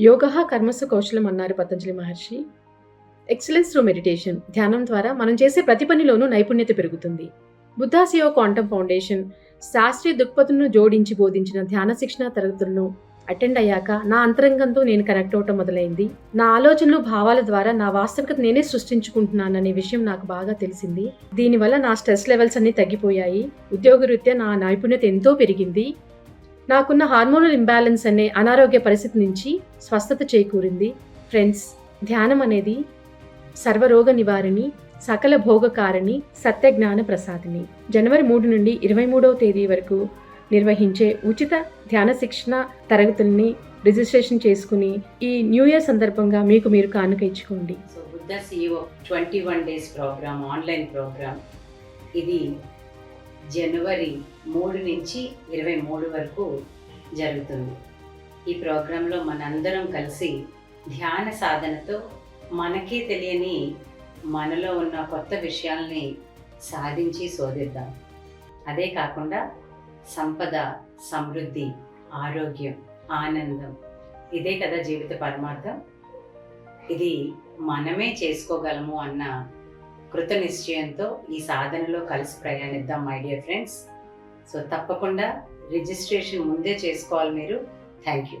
యోగ కర్మసు కౌశలం అన్నారు పతంజలి మహర్షి. ఎక్సలెన్స్ త్రూ మెడిటేషన్ ధ్యానం ద్వారా మనం చేసే ప్రతి పనిలోనూ నైపుణ్యత పెరుగుతుంది. Buddha CEO Quantum Foundation. శాస్త్రీయ దృక్పథులను జోడించి బోధించిన ధ్యాన శిక్షణ తరగతులను అటెండ్ అయ్యాక నా అంతరంగంతో నేను కనెక్ట్ అవటం మొదలైంది. నా ఆలోచనలు భావాల ద్వారా నా వాస్తవికత నేనే సృష్టించుకుంటున్నాననే విషయం నాకు బాగా తెలిసింది. దీనివల్ల నా స్ట్రెస్ లెవెల్స్ అన్నీ తగ్గిపోయాయి. ఉద్యోగరీత్యా నా నైపుణ్యత ఎంతో పెరిగింది. నాకున్న హార్మోనల్ ఇంబ్యాలెన్స్ అనే అనారోగ్య పరిస్థితి నుంచి స్వస్థత చేకూరింది. ఫ్రెండ్స్ ధ్యానం అనేది సర్వరోగ నివారిణి సకల భోగకారిణి సత్యజ్ఞాన ప్రసాదిని. జనవరి మూడు నుండి ఇరవై మూడవ తేదీ వరకు నిర్వహించే ఉచిత ధ్యాన శిక్షణ తరగతుల్ని రిజిస్ట్రేషన్ చేసుకుని ఈ న్యూ ఇయర్ సందర్భంగా మీకు మీరు కానుక ఇచ్చుకోండి. So Buddha CEO twenty one days program online program. ఇది జనవరి మూడు నుంచి ఇరవై మూడు వరకు జరుగుతుంది. ఈ ప్రోగ్రాంలో మనందరం కలిసి ధ్యాన సాధనతో మనకే తెలియని మనలో ఉన్న కొత్త విషయాల్ని సాధించి శోధిద్దాం. అదే కాకుండా సంపద సమృద్ధి ఆరోగ్యం ఆనందం ఇదే కదా జీవిత పరమార్థం. ఇది మనమే చేసుకోగలము అన్న కృత నిశ్చయంతో ఈ సాధనలో కలిసి ప్రయాణిద్దాం మై డియర్ ఫ్రెండ్స్ సో తప్పకుండా రిజిస్ట్రేషన్ ముందే చేసుకోవాలి మీరు. Thank you